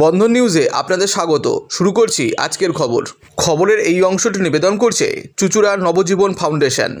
বন্ধন নিউজে আপনাদের স্বাগত। শুরু করছি আজকের খবর। খবরের এই অংশটি নিবেদন করছে চুচুড়ার নবজীবন ফাউন্ডেশন।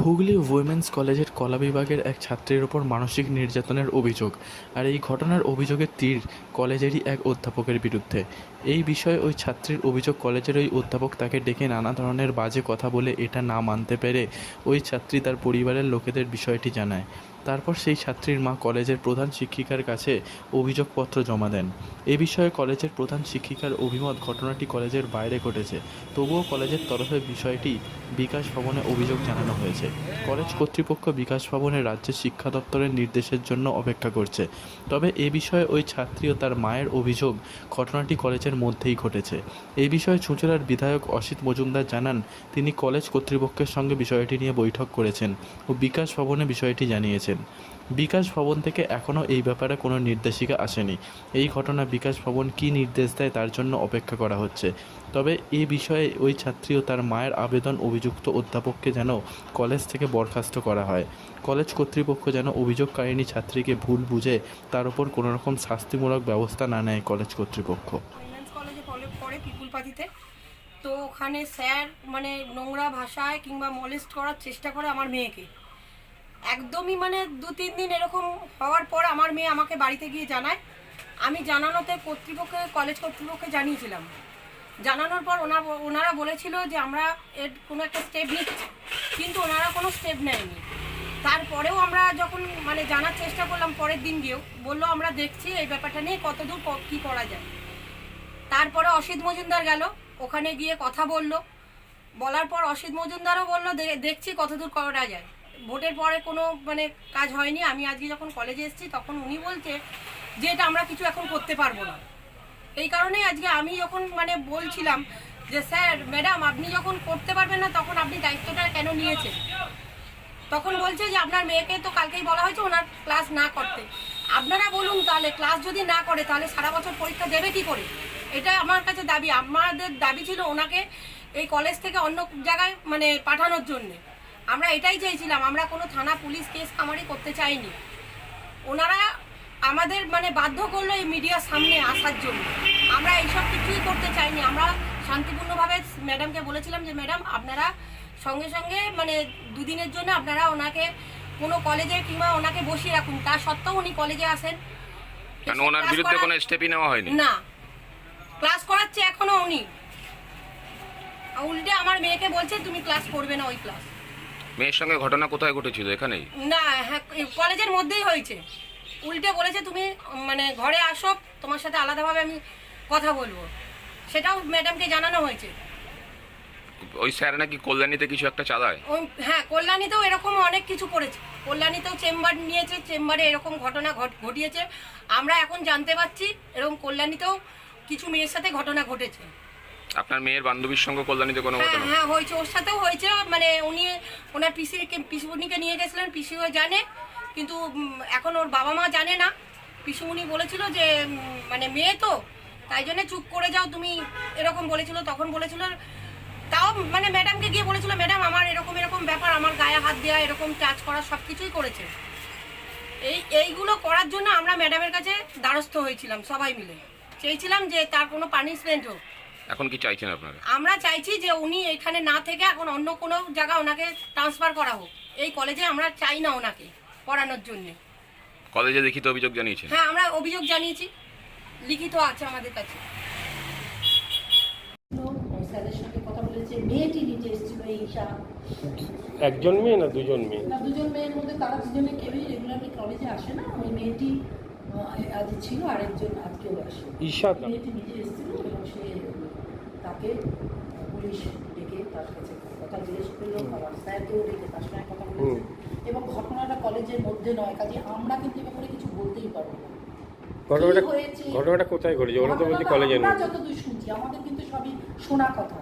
হুগলি উইমেন্স কলেজের কলা বিভাগের এক ছাত্রীর ওপর মানসিক নির্যাতনের অভিযোগ। আর এই ঘটনার অভিযোগের তীর কলেজেরই এক অধ্যাপকের বিরুদ্ধে। এই বিষয়ে ওই ছাত্রীর অভিযোগ কলেজের ওই অধ্যাপক তাকে ডেকে নানা ধরনের বাজে কথা বলে এটা না মানতে পেরে ওই ছাত্রী তার পরিবারের লোকেদের বিষয়টি জানায়। তারপর সেই ছাত্রীর মা কলেজের প্রধান শিক্ষিকার কাছে অভিযোগপত্র জমা দেন। এ বিষয়ে কলেজের প্রধান শিক্ষিকার অভিমত ঘটনাটি কলেজের বাইরে ঘটেছে। তবুও কলেজের তরফে বিষয়টি বিকাশ ভবনে অভিযোগ জানানো হয়েছে। কলেজ কর্তৃপক্ষ বিকাশ ভবনে রাজ্যের শিক্ষা দপ্তরের নির্দেশের জন্য অপেক্ষা করছে। তবে এ বিষয়ে ওই ছাত্রী ও তার মায়ের অভিযোগ ঘটনাটি কলেজের মধ্যেই ঘটেছে। এ বিষয়ে চুঁচুড়ার বিধায়ক অসিত মজুমদার জানান, তিনি কলেজ কর্তৃপক্ষের সঙ্গে বিষয়টি নিয়ে বৈঠক করেছেন ও বিকাশ ভবনে বিষয়টি জানিয়েছেন বিকাশ ভবন থেকে এখনও এই ব্যাপারে কোনো নির্দেশিকা আসেনি। এই ঘটনা বিকাশ ভবন কী নির্দেশ দেয় তার জন্য অপেক্ষা করা হচ্ছে। তবে এই বিষয়ে ওই ছাত্রী ও তার মায়ের আবেদন অভিযুক্ত অধ্যাপককে যেন কলেজ থেকে বরখাস্ত করা হয়। কলেজ কর্তৃপক্ষ যেন অভিযোগকারিণী ছাত্রীকে ভুল বুঝে তার উপর কোনো রকম শাস্তিমূলক ব্যবস্থা না নেয় কলেজ কর্তৃপক্ষ। তো ওখানে স্যার মানে নোংরা ভাষায় কিংবা মলেস্ট করার চেষ্টা করে আমার মেয়েকে। একদমই মানে দু, তিন দিন এরকম হওয়ার পর আমার মেয়ে আমাকে বাড়িতে গিয়ে জানায়। আমি জানানোতে কর্তৃপক্ষে কলেজ কর্তৃপক্ষে জানিয়েছিলাম। জানানোর পর ওনার, ওনারা বলেছিল যে আমরা এর কোনো একটা স্টেপ নিচ্ছি, কিন্তু ওনারা কোনো স্টেপ নেয়নি। তারপরেও আমরা যখন মানে জানার চেষ্টা করলাম পরের দিন গিয়েও, বলল আমরা দেখছি এই ব্যাপারটা নিয়ে কতদূর কী করা যায়। তারপরে অসিত মজুমদার গেল, ওখানে গিয়ে কথা বলল। বলার পর অসিত মজুমদারও বলল, "দে- দেখছি কতদূর করা যায়। ভোটের পরে কোনো মানে কাজ হয়নি। আমি আজকে যখন কলেজে এসেছি, তখন উনি বলছে যে, এটা আমরা কিছু এখন করতে পারব না। এই কারণেই আজকে আমি যখন মানে বলছিলাম যে, স্যার, ম্যাডাম, আপনি যখন করতে পারবেন না, তখন আপনি দায়িত্বটা কেন নিয়েছেন? তখন বলছে যে, আপনার মেয়েকে তো কালকেই বলা হয়েছে ওনার ক্লাস না করতে। আপনারা বলুন তাহলে, ক্লাস যদি না করে, তাহলে সারা বছর পরীক্ষা দেবে কি করে? এটা আমার কাছে দাবি। আমাদের দাবি ছিল ওনাকে এই কলেজ থেকে অন্য জায়গায় মানে পাঠানোর জন্যে। আমরা এটাই চেয়েছিলাম আমরা কোনো থানা পুলিশ কেস কামারি করতে চাইনি। ওনারা আমাদের মানে বাধ্য করল এই মিডিয়ার সামনে আসার জন্য। আমরা এইসব কিছুই করতে চাইনি আমরা শান্তিপূর্ণভাবে ম্যাডামকে বলেছিলাম যে ম্যাডাম আপনারা সঙ্গে সঙ্গে মানে দুদিনের জন্য আপনারা ওনাকে কোনো কলেজে কিংবা ওনাকে বসিয়ে রাখুন। তা সত্ত্বেও উনি কলেজে আসেন। ওনার বিরুদ্ধে কোনো স্টেপই নেওয়া হয়নি? না। ক্লাস করাচ্ছে এখনও উনি। উল্টে আমার মেয়েকে বলছে তুমি ক্লাস করবে না ওই ক্লাস। মেয়ের সঙ্গে ঘটনা কোথায় ঘটেছিল? এখানেই? না হ্যাঁ কলেজের মধ্যেই হয়েছে। উল্টে বলেছে তুমি মানে ঘরে আসো তোমার সাথে আলাদাভাবে আমি কথা বলব। সেটাও ম্যাডামকে জানানো হয়েছে। ওই স্যার নাকি কল্যাণীতে কিছু একটা চালায়? ওই হ্যাঁ কল্যাণীতেও এরকম অনেক কিছু করেছে। কল্যাণীতেও চেম্বার নিয়েছে চেম্বারে এরকম ঘটনা ঘট- ঘটিয়েছে। আমরা এখন জানতে পারছি এরকম কল্যাণীতেও কিছু মেয়ের সাথে ঘটনা ঘটেছে। আপনার মেয়ের বান্ধবীর সঙ্গে কল্যাণীতে কোনো হ্যাঁ ঘটনা? হ্যাঁ হয়েছে ওর সাথেও হয়েছে মানে উনি ওনার পিসিকে পিসিমণিকে নিয়ে গেছিলেন পিসিও জানে কিন্তু এখন ওর বাবা মা জানে না। পিসিমণি বলেছিল যে মানে মেয়ে তো তাই জন্য চুপ করে যাও তুমি এরকম বলেছিল তখন বলেছিল তাও মানে ম্যাডামকে গিয়ে বলেছিল ম্যাডাম আমার এরকম এরকম ব্যাপার আমার গায়ে হাত দেওয়া এরকম টাচ করা সব কিছুই করেছে। এই এইগুলো করার জন্য আমরা ম্যাডামের কাছে দ্বারস্থ হয়েছিলাম সবাই মিলে। চেয়েছিলাম যে তার কোনো পানিশমেন্ট হোক। এখন কি চাইছেন আপনারা? আমরা চাইছি যে উনি এখানে না থেকে এখন অন্য কোনো জায়গা ওনাকে ট্রান্সফার করা হোক। এই কলেজে আমরা চাই না ওনাকে পড়ানোর জন্য। কলেজে লিখিত অভিযোগ জানিয়েছেন? হ্যাঁ আমরা অভিযোগ জানিয়েছি। লিখিত আছে আমাদের কাছে। স্যারের সঙ্গে কথা বলেছে মেয়েটি নিতে এসেছিল ঈশা। একজন মেয়ে না দুজন মেয়ে? না দুজন মেয়ের মধ্যে তারা দুজনে কেউই রেগুলারলি কলেজে আসে না। ওই মেয়েটি আজ ছিল আরেকজন আজকেও আসে। ঈশা মেয়েটি নিজে এসেছিল এবং সে তাকে পুলিশ ডেকে তার কাছে কথা জিজ্ঞেস করল আমার স্যারকেও ডেকে তার সঙ্গে কথা বলেছে। এবং ঘটনাটা কলেজের মধ্যে নয় কাজে আমরা কিন্তু এ ব্যাপারে কিছু বলতেই পারব না। ঘটনাটা ঘটনাটা কোথায় ঘটেছে? ওরা তো বলছে কলেজে যতদূর শুনছি আমাদের কিন্তু সবই শোনা কথা।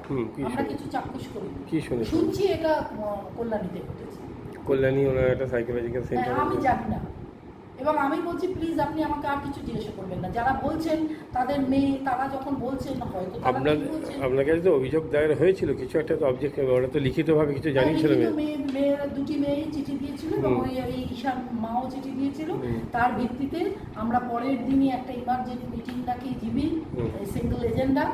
আমরা কিছু চাক্ষুষ করি কি শুনেছেন? শুনছি এটা আহ, কল্যাণীতে ঘটেছে। কল্যাণী ওনার একটা সাইকোলজিক্যাল সেন্টার আমি জানি না। এবং আমি বলছি প্লিজ আপনি আমাকে আর কিছু জিজ্ঞাসা করবেন না। যারা বলছেন তাদের মেয়ে তারা যখন বলছেন হয়তো আপনার আপনার কাছে তো অভিযোগ দায়ের হয়েছিল কিছু একটা তো অবজেক্ট ওরা তো লিখিতভাবে কিছু জানিয়েছিল হ্যাঁ, মেয়ে মেয়ে দুটি মেয়েই চিঠি দিয়েছিল এবং ওই ঈশান মাও চিঠি দিয়েছিল। তার ভিত্তিতে আমরা পরের দিনই একটা ইমার্জেন্সি মিটিং ডাকি জিবি। সিঙ্গেল এজেন্ডা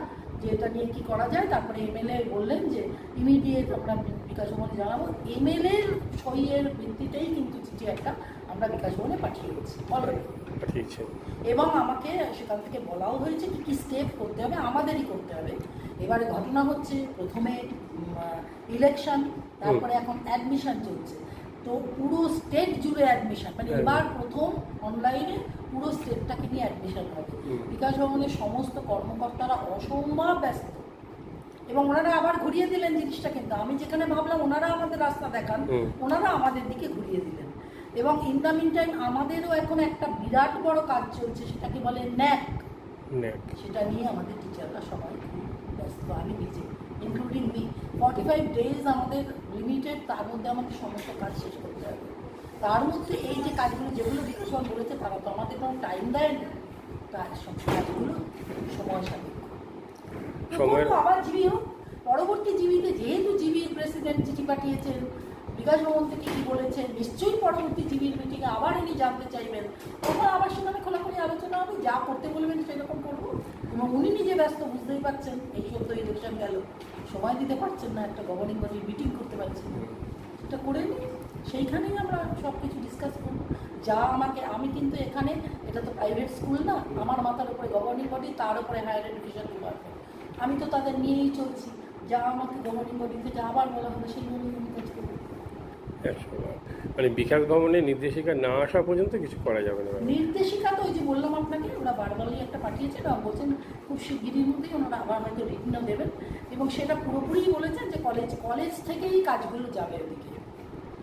যে এটা নিয়ে কি করা যায়। তারপরে এমএলএ বললেন যে ইমিডিয়েট আমরা বিকাশ জানাব। এমএলএ সইয়ের ভিত্তিতেই কিন্তু চিঠি একটা আমরা বিকাশ ভবনে পাঠিয়েছে। এবং আমাকে সেখান থেকে বলাও হয়েছে কি কি স্টেপ করতে হবে আমাদেরই করতে হবে। এবারে ঘটনা হচ্ছে প্রথমে ইলেকশন তারপরে এখন অ্যাডমিশন চলছে। তো পুরো স্টেট জুড়ে অ্যাডমিশন মানে হ্যাঁ। এবার প্রথম অনলাইনে পুরো স্টেটটাকে নিয়ে অ্যাডমিশন হবে। বিকাশ ভবনের সমস্ত কর্মকর্তারা অসম্ভব ব্যস্ত। এবং ওনারা আবার ঘুরিয়ে দিলেন জিনিসটা কিন্তু। আমি যেখানে ভাবলাম ওনারা আমাদের রাস্তা দেখান ওনারা আমাদের দিকে ঘুরিয়ে দিলেন। এবং ইন দ্য মিন টাইম আমাদেরও এখন একটা বিরাট বড় কাজ চলছে সেটাকে বলে ন্যাক। সেটা নিয়ে আমাদের টিচাররা সবাই ব্যস্ত আমি নিজে including me forty five days আমাদের লিমিটেড তার মধ্যে আমাদের সমস্ত কাজ শেষ করতে হবে। তার মধ্যে এই যে কাজগুলো যেগুলো বিকশন বলেছে তারা তো আমাদের কোনো টাইম দেয় না। তার সব কাজগুলো সময় সাপেক্ষ। আবার জিবি হোক পরবর্তী জিবিতে যেহেতু জিবির প্রেসিডেন্ট চিঠি পাঠিয়েছেন বিকাশ ভবন থেকে কি বলেছেন, নিশ্চয়ই পরবর্তী জিবির মিটিংয়ে আবার ইনি জানতে চাইবেন। তখন আবার সেখানে খোলাখুলি আলোচনা হবে, যা করতে বলবেন সেরকম করব। এবং উনি নিজে ব্যস্ত, বুঝতেই পারছেন এই সদ্য ইলেকশন গেল। সময় দিতে পারছেন না, একটা গভর্নিং বডির মিটিং করতে পারছেন সেটা করে নিই সেইখানেই আমরা সব কিছু ডিসকাস করব। যা আমাকে, আমি কিন্তু এখানে, এটা তো প্রাইভেট স্কুল না, আমার মাথার উপরে গভর্নিং বডি তার উপরে হায়ার এডুকেশন ডিপার্টমেন্ট আমি তো তাদের নিয়েই চলছি। যা আমাকে গভর্নিং বডি থেকে আবার বলা হবে, সেই জন্য আমি কাজ করব। মানে বিকাশ ভবনের নির্দেশিকা না আসা পর্যন্ত কিছু করা যাবে না। নির্দেশিকা তো ওই যে বললাম আপনাকে, ওরা বারবারই একটা পাঠিয়েছে, ওরা বলছেন খুব শিগগিরির মধ্যেই ওনারা আবার হয়তো রিটার্নও দেবেন। এবং সেটা পুরোপুরি বলেছেন যে কলেজ কলেজ থেকেই কাজগুলো যাবে ওদিকে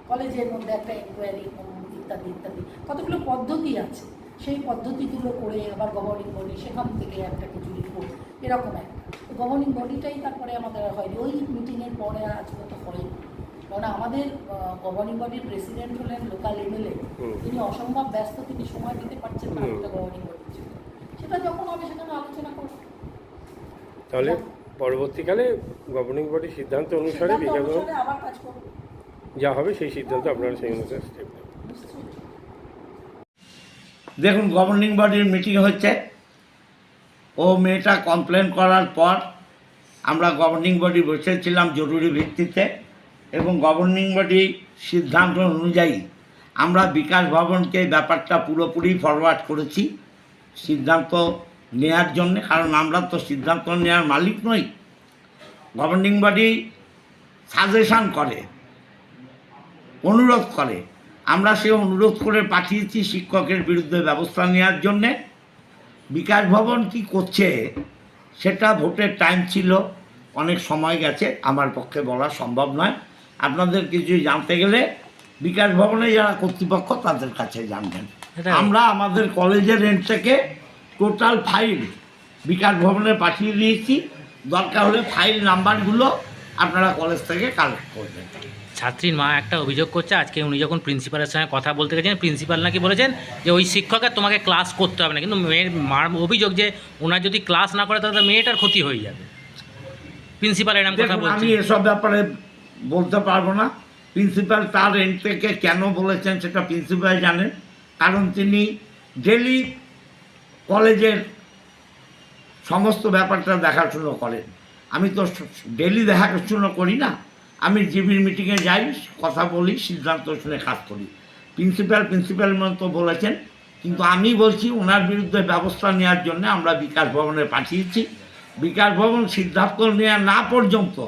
কলেজের মধ্যে একটা এনকোয়ারি ইত্যাদি ইত্যাদি। কতগুলো পদ্ধতি আছে? সেই পদ্ধতিগুলো করে আবার গভর্নিং বডি সেখান থেকে একটা কিছু রিপোর্ট এরকম একটা। গভর্নিং বডিটাই তারপরে আমাদের হয়নি। ওই মিটিংয়ের পরে আজ পর্যন্ত হয়নি। কারণ আমাদের গভর্নিং বডির প্রেসিডেন্ট হলেন লোকাল এমএলএ তিনি অসম্ভব ব্যস্ত তিনি সময় দিতে পারছেন না। একটা গভর্নিং বডির জন্য। সেটা যখন হবে সেখানে আলোচনা করব। তাহলে পরবর্তীকালে গভর্নিং বডির সিদ্ধান্ত অনুসারে আবার কাজ করব। যা হবে সেই সিদ্ধান্ত আপনারা সেই অনুসারে স্টেপ দেখুন গভর্নিং বডির মিটিং হচ্ছে। ও মেয়েটা কমপ্লেন করার পর আমরা গভর্নিং বডি বসেছিলাম জরুরি ভিত্তিতে। এবং গভর্নিং বডি সিদ্ধান্ত অনুযায়ী আমরা বিকাশ ভবনকে ব্যাপারটা পুরোপুরি ফরওয়ার্ড করেছি। সিদ্ধান্ত নেয়ার জন্য, কারণ আমরা তো সিদ্ধান্ত নেওয়ার মালিক নই। গভর্নিং বডি সাজেশন করে, অনুরোধ করে। আমরা সে অনুরোধ করে পাঠিয়েছি শিক্ষকের বিরুদ্ধে ব্যবস্থা নেওয়ার জন্যে। বিকাশ ভবন কি করছে সেটা ভোটের টাইম ছিল, অনেক সময় গেছে, আমার পক্ষে বলা সম্ভব নয়। আপনাদের কিছু জানতে গেলে বিকাশ ভবনে যারা কর্তৃপক্ষ তাদের কাছে জানবেন। আমরা আমাদের কলেজের রেন্ট থেকে টোটাল ফাইল বিকাশ ভবনে পাঠিয়ে দিয়েছি। দরকার হলে ফাইল নাম্বারগুলো আপনারা কলেজ থেকে কালেক্ট করবেন ছাত্রীর মা একটা অভিযোগ করছে আজকে উনি যখন প্রিন্সিপালের সঙ্গে কথা বলতে গেছেন প্রিন্সিপাল নাকি বলেছেন যে ওই শিক্ষকের তোমাকে ক্লাস করতে হবে না কিন্তু মেয়ের মার অভিযোগ যে ওনার যদি ক্লাস না করে তাহলে মেয়েটার ক্ষতি হয়ে যাবে। প্রিন্সিপাল এরকম কথা বলছে আমি এসব ব্যাপারে বলতে পারব না। প্রিন্সিপাল তার এন্ড থেকে কেন বলেছেন সেটা প্রিন্সিপাল জানেন। কারণ তিনি ডেলি কলেজের সমস্ত ব্যাপারটা দেখাশুনো করেন। আমি তো ডেলি দেখাশুনো করি না। আমি জিবির মিটিংয়ে যাই, কথা বলি, সিদ্ধান্ত শুনে কাজ করি। প্রিন্সিপাল প্রিন্সিপাল মতো বলেছেন। কিন্তু আমি বলছি, ওনার বিরুদ্ধে ব্যবস্থা নেওয়ার জন্য আমরা বিকাশ ভবনে পাঠিয়েছি। বিকাশ ভবন সিদ্ধান্ত নেওয়া না পর্যন্ত